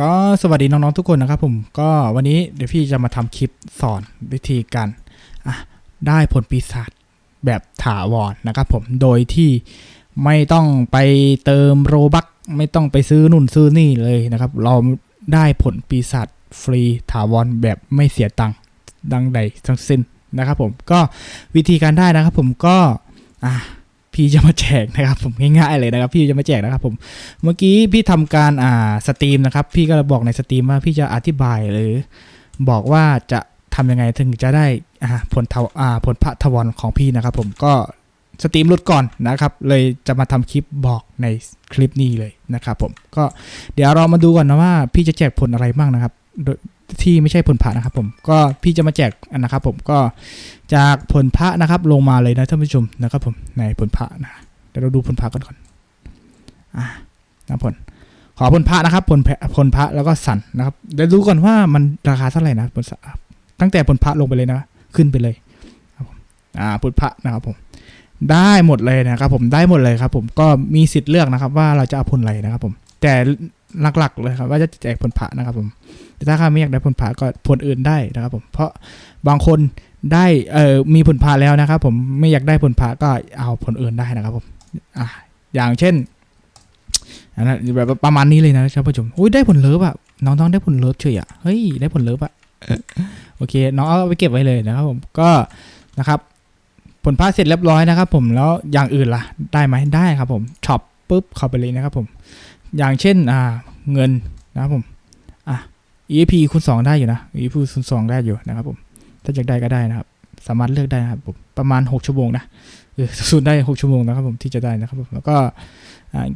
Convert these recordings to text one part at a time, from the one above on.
ก็สวัสดีน้องๆทุกคนนะครับผมก็วันนี้เดี๋ยวพี่จะมาทำคลิปสอนวิธีการได้ผลปีศาจแบบถาวรนะครับผมโดยที่ไม่ต้องไปเติมโรบัคไม่ต้องไปซื้อนู่นซื้อนี่เลยนะครับ เราได้ผลปีศาจฟรีถาวรแบบไม่เสียตังค์ดังใดทั้งสิ้นนะครับผมก็วิธีการได้นะครับผมก็อะ พี่จะมาแจกนะครับผมง่ายๆเลยนะครับพี่จะมาแจกนะครับผมเมื่อกี้พี่ทำการอ่าสตรีมนะครับพี่ก็บอกในสตรีมว่าพี่จะอธิบายหรือบอกว่าจะทำยังไงถึงจะได้อ่าผลทวอ่าผลพระทวรของพี่นะครับผมก็สตรีมหลุดก่อนนะครับ เลยจะมาทำคลิปบอกในคลิปนี้เลยนะครับผมก็เดี๋ยวเรามาดูก่อนนะว่าพี่จะแจกผลอะไรบ้างนะครับโดย ที่ไม่ใช่ผลพระนะครับผมก็พี่จะมาแจกนะครับผมก็จากผลพระนะครับลงมาเลยนะท่านผู้ชมนะครับผมในผลพระนะเดี๋ยวเราดูผลพระกันก่อนอ่านะผลขอผลพระนะครับผลแพผลพระแล้วก็สันนะครับเดี๋ยวดูก่อนว่ามันราคาเท่าไหร่นะผลสะตั้งแต่ผลพระลงไปเลยนะขึ้นไปเลยครับผมอ่าผลพระนะครับผมได้หมดเลยนะครับผมได้หมดเลยครับผมก็มีสิทธิ์เลือกนะครับว่าเราจะเอาผลอะไรนะครับผมแต่ หลักๆเลยครับ ว่าจะแจกผลพระนะครับผม แต่ถ้าใครไม่อยากได้ผลพระก็ผลอื่นได้นะครับผม เพราะบางคนได้เอ่อมีผลพระแล้วนะครับ ผมไม่อยากได้ผลพระก็เอาผลอื่นได้นะครับผมอ่าอย่างเช่นนนั้นแบบประมาณนี้เลยนะท่านผู้ชมอุ้ยได้ผลเลิฟอะน้องๆได้ผลเลิฟเฉยอะเฮ้ยได้ผลเลิฟอะโอเค น้องเอาไปเก็บไว้เลยนะครับผมก็นะครับผลพาเสร็จเรียบร้อยนะครับผมแล้วอย่างอื่นล่ะ ได้ไหมได้ครับผมช็อปปุ๊บเข้าไปเลยนะครับผม อย่างเช่นอ่าเงินนะครับผมอะ EP คูณ2ได้อยู่นะ EP คูณ2ได้อยู่นะครับผมถ้าอยากได้ก็ได้นะครับ สามารถเลือกได้นะครับผมประมาณ 6 ชั่วโมงนะเออสูนได้ 6 ชั่วโมงนะครับผมที่จะได้นะครับผมแล้วก็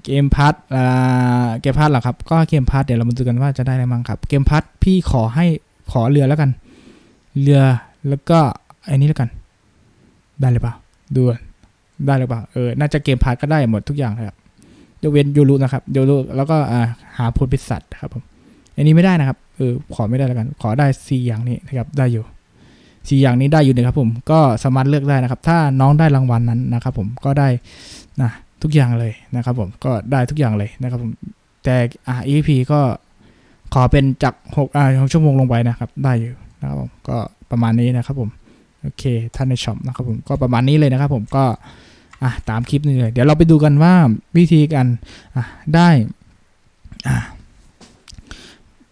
เกมพัทอ่าเกมพัทเหรอครับก็เกมพัทเดี๋ยวเรามาดูกันว่าจะได้อะไรบ้างครับ เกมพัทพี่ขอให้ขอเรือแล้วกัน เรือแล้วก็อ้นี้แล้วกัน ได้หรือเปล่าดูก่อนได้หรือเปล่าเออน่าจะเกมพัทก็ได้หมดทุกอย่างครับ ยกเว้นยูรุนะครับยูรุแล้วก็อ่าหาพลพิษัทครับผมอันนี้ไม่ได้นะครับเออขอไม่ได้แล้วกัน ขอได้สี่อย่างนี้นะครับได้อยู่สี่อย่างนี้ได้อยู่นะครับผมก็สามารถเลือกได้นะครับ ถ้าน้องได้รางวัลนั้นนะครับ ผมก็ได้นะทุกอย่างเลยนะครับผมก็ได้ทุกอย่างเลยนะครับผมแต่อ่า EP ก็ขอเป็นจาก6อ่า6ชั่วโมงลงไปนะครับ ได้อยู่นะครับผมก็ประมาณนี้นะครับผมโอเคท่านในช็อปนะครับผมก็ประมาณนี้เลยนะครับผมก็ อะตามคลิปนี้เลย เดี๋ยวเราไปดูกันว่าวิธีการอะได้อะ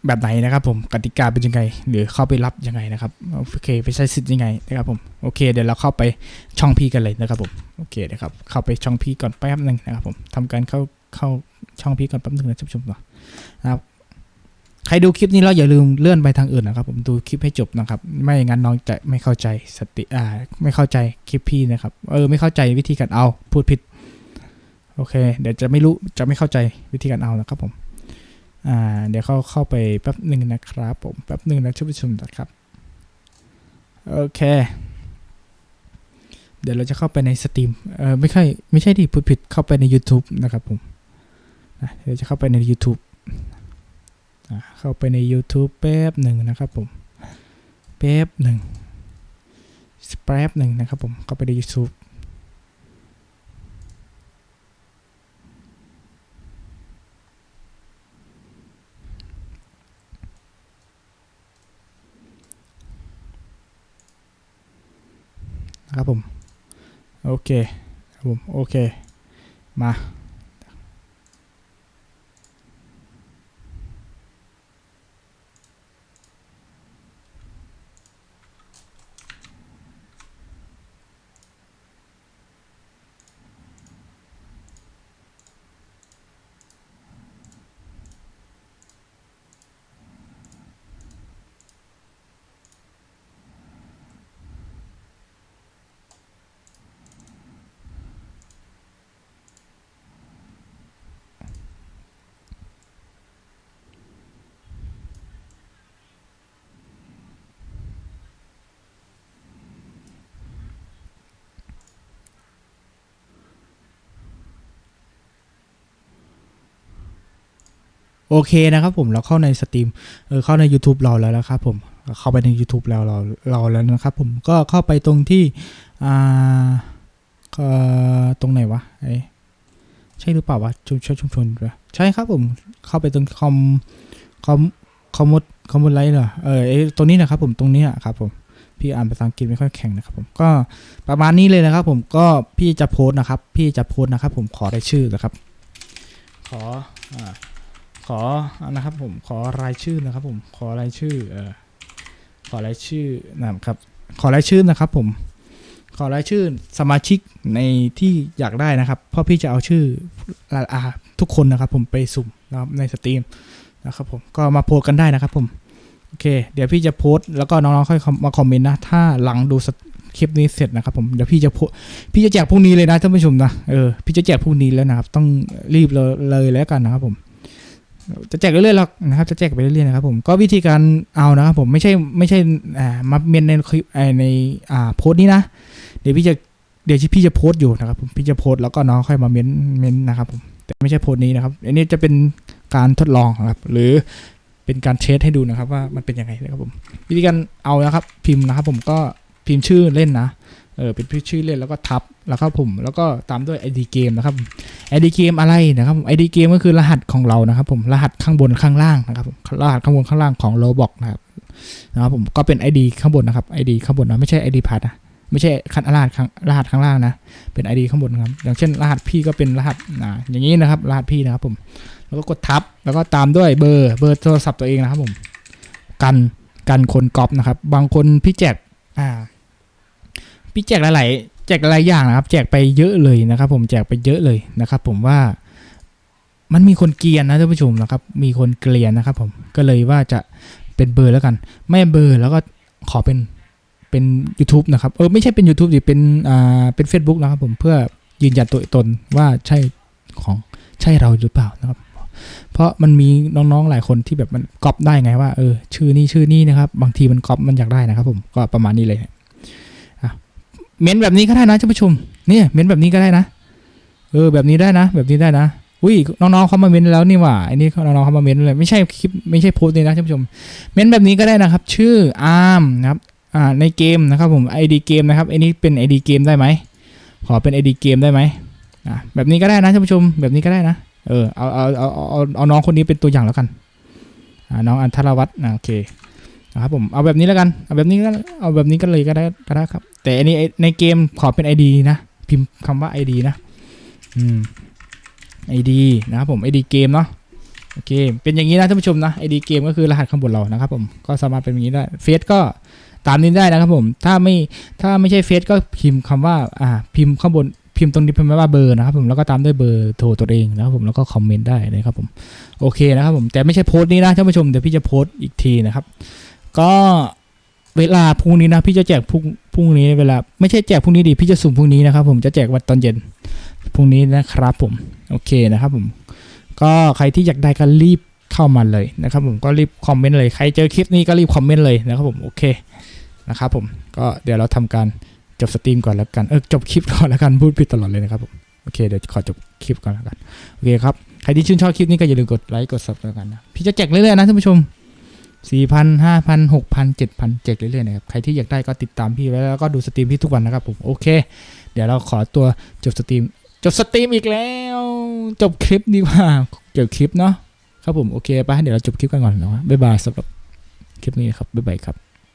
แบบไหนนะครับผมกติกาเป็นยังไง หรือเข้าไปรับยังไงนะครับโอเคไปใช้สิทธิ์ยังไงนะครับผมโอเค เดี๋ยวเราเข้าไปช่องพี่กันเลยนะครับผมโอเคนะครับเข้าไปช่องพี่ก่อนแป๊บหนึ่งนะครับผมทำการเข้าเข้าช่องพี่ก่อนแป๊บหนึ่งนะท่านผู้ชมนะครับ ใครดูคลิปนี้แล้วอย่าลืมเลื่อนไปทางอื่นนะครับ ผมดูคลิปให้จบนะครับ ไม่อย่างนั้นน้องจะไม่เข้าใจสติอ่า ไม่เข้าใจคลิปพี่นะครับ เออ ไม่เข้าใจวิธีการเอา พูดผิด โอเค เดี๋ยวจะไม่รู้จะไม่เข้าใจวิธีการเอานะครับผม อ่า เดี๋ยวเข้าเข้าไปแป๊บหนึ่งนะครับ ผมแป๊บหนึ่งนะท่านผู้ชมนะครับ โอเค เดี๋ยวเราจะเข้าไปในสตรีมเออไม่ใช่ไม่ใช่ที่พูดผิดเข้าไปใน YouTube นะครับผมนะเดี๋ยวจะเข้าไปใน YouTube เข้าไปใน YouTube แป๊บหนึ่งนะครับผมแป๊บหนึ่งแป๊บหนึ่งนะครับผมเข้าไปใน YouTube นะครับผม โอเคครับผม โอเค มา โอเคนะครับผมเราเข้าในสตรีมเออเข้าใน YouTube เราแล้วนะครับผมเข้าไปใน YouTube แล้วเราเราแล้วนะครับผมก็เข้าไปตรงที่อ่าเออตรงไหนวะไอใช่หรือเปล่าวะชุมชนชุมชนใช่ครับผมเข้าไปตรงคอมคอมคอมมดคอมมดไลท์เหรอเออไอตรงนี้นะครับผมตรงนี้ยครับผมพี่อ่านภาษาอังกฤษไม่ค่อยแข็งนะครับผมก็ประมาณนี้เลยนะครับผมก็พี่จะโพสต์นะครับ พี่จะโพสต์นะครับ ผมขอได้ชื่อนะครับ ขออ่า ขอนะครับผมขอรายชื่อนะครับผมขอรายชื่อเออขอรายชื่อนะครับขอรายชื่อนะครับผมขอรายชื่อสมาชิกในที่อยากได้นะครับเพราะพี่จะเอาชื่ออาทุกคนนะครับผมไปสุ่มนะครับในสตรีมนะครับผมก็มาโพสกันได้นะครับผมโอเค เดี๋ยวพี่จะโพสแล้วก็น้องๆค่อยมาคอมเมนต์นะถ้าหลังดูคลิปนี้เสร็จนะครับผมเดี๋ยวพี่จะพพี่จะแจกพรุ่งนี้เลยนะท่านผู้ชมนะเออพี่จะแจกพรุ่งนี้แล้วนะครับ ต้องรีบเลยเลยแล้วกันนะครับผม จะแจกเรื่อยๆหรอกนะครับจะแจกไปเรื่อยๆนะครับผมก็วิธีการเอานะครับผมไม่ใช่ไม่ใช่อ่ามาเมนในคลิปในอ่าโพสต์นี้นะ เดี๋ยวพี่จะเดี๋ยวพี่จะโพสต์อยู่นะครับผมพี่จะโพสต์แล้วก็น้องค่อยมาเมนเมนนะครับผมแต่ไม่ใช่โพสต์นี้นะครับอันนี้จะเป็นการทดลองนะครับ หรือเป็นการเทสให้ดูนะครับว่ามันเป็นยังไงนะครับผมวิธีการเอานะครับ พิมพ์นะครับผมก็พิมพ์ชื่อเล่นนะ เออเป็นชื่อเล่นแล้วก็ทับแล้วก็ผมแล้วก็ตามด้วย ID เกมนะครับ ID เกมอะไรนะครับ ID เกมก็คือรหัสของเรานะครับ ผมรหัสข้างบนข้างล่างนะครับผมรหัสข้างบนข้างล่างของ Roblox นะครับนะครับผมก็เป็น ID ข้างบนนะครับ ID ข้างบนนะไม่ใช่ ID พัดนะไม่ใช่คันรหัสข้างรหัสข้างล่างนะ เป็น ID ข้างบนครับ อย่างเช่น รหัสพี่ก็เป็นรหัสอ่าอย่างนี้นะครับ รหัสพี่นะครับผม แล้วก็กดทับ แล้วก็ตามด้วยเบอร์เบอร์โทรศัพท์ตัวเองนะครับผม กันกันคนก๊อปนะครับ บางคนพี่แจกอ่า พี่แจกหลายๆแจกหลายอย่างนะครับ แจกไปเยอะเลยนะครับ ผมแจกไปเยอะเลยนะครับ ผมว่ามันมีคนเกลียนนะท่านผู้ชมนะครับ มีคนเกลียนนะครับ ผมก็เลยว่าจะเป็นเบอร์แล้วกัน ไม่เบอร์แล้วก็ขอเป็นเป็น YouTube นะครับ เออไม่ใช่เป็น YouTube ดิเป็นอ่าเป็น Facebook นะครับ ผมเพื่อยืนยันตัวตนว่าใช่ของใช่เราหรือเปล่านะครับ เพราะมันมีน้องๆหลายคนที่แบบมันก๊อปได้ไงว่าเออชื่อนี้ชื่อนี้นะครับ บางทีมันก๊อปมันอยากได้นะครับ ผมก็ประมาณนี้เลยอะ เม้นแบบนี้ก็ได้นะท่านผู้ชมเนี่ยเม้นแบบนี้ก็ได้นะ เออ แบบนี้ได้นะ แบบนี้ได้นะอุ้ยน้องๆเขามาเม้นแล้วนี่หว่าไอ้นี่น้องๆเขามาเม้นเลยไม่ใช่คลิปไม่ใช่โพสต์นี่นะท่านผู้ชม เม้นแบบนี้ก็ได้นะครับ ชื่ออาร์มนะครับอ่าในเกมนะครับผม ID เกมนะครับอันนี้เป็น ID เกมได้ไหมขอเป็น ID เกมได้ไหมอ่าแบบนี้ก็ได้นะท่านผู้ชม แบบนี้ก็ได้นะเออเอาเอาเอาเอาเอาน้องคนนี้เป็นตัวอย่างแล้วกันอ่าน้องอันธรวัฒน์นะโอเค นะครับผมเอาแบบนี้แล้วกันเอาแบบนี้ก็เอาแบบนี้ก็เลยก็ได้ก็ได้ครับ แต่อันนี้ในเกมขอเป็น ID นะ พิมพ์คำว่า ID นะอืม ID นะครับผม ID เกมเนาะโอเค เป็นอย่างนี้นะท่านผู้ชมนะ ID เกมก็คือรหัสข้างบนเรานะครับผมก็สามารถเป็นอย่างนี้ได้เฟซก็ตามนี้ได้นะครับผม ถ้าไม่ถ้าไม่ใช่เฟซก็พิมพ์คำว่าอ่าพิมพ์ข้างบนพิมพ์ตรงนี้พิมพ์ว่าเบอร์นะครับผมแล้วก็ตามด้วยเบอร์โทรตัวเองนะครับผมแล้วก็คอมเมนต์ได้นะครับผมโอเคนะครับผมแต่ไม่ใช่โพสต์นี้นะท่านผู้ชมเดี๋ยวพี่จะโพสต์อีกทีนะครับ ก็เวลาพรุ่งนี้นะพี่จะแจกพรุ่งพรุ่งนี้เวลาไม่ใช่แจกพรุ่งนี้ดิพี่จะสุ่มพรุ่งนี้นะครับ ผมจะแจกวันตอนเย็นพรุ่งนี้นะครับ ผมโอเคนะครับ ผม ก็ใครที่อยากได้ก็รีบเข้ามาเลยนะครับ ผมก็รีบคอมเมนต์เลยใครเจอคลิปนี้ก็รีบคอมเมนต์เลยนะครับ ผมโอเคนะครับ ผมก็เดี๋ยวเราทำการจบสตรีมก่อนแล้วกันเออจบคลิปก่อนแล้วกันพูดผิดตลอดเลยนะครับผมโอเคเดี๋ยวขอจบคลิปก่อนแล้วกันโอเคครับใครที่ชื่นชอบคลิปนี้ก็อย่าลืมกดไลค์กดซับแล้วกันนะพี่จะแจกเรื่อยๆนะท่านผู้ชม สี่พันห้าพันหกพันเจ็ดพันเจ็ดเรื่อยๆนะครับ ใครที่อยากได้ก็ติดตามพี่ไว้แล้วก็ดูสตรีมพี่ทุกวันนะครับผม โอเค เดี๋ยวเราขอตัวจบสตรีม จบสตรีมอีกแล้ว จบคลิปดีกว่าจบคลิปเนาะครับผม โอเคไปเดี๋ยวเราจบคลิปกันก่อนนะบ๊ายบายสำหรับคลิปนี้ครับ บ๊ายบายครับ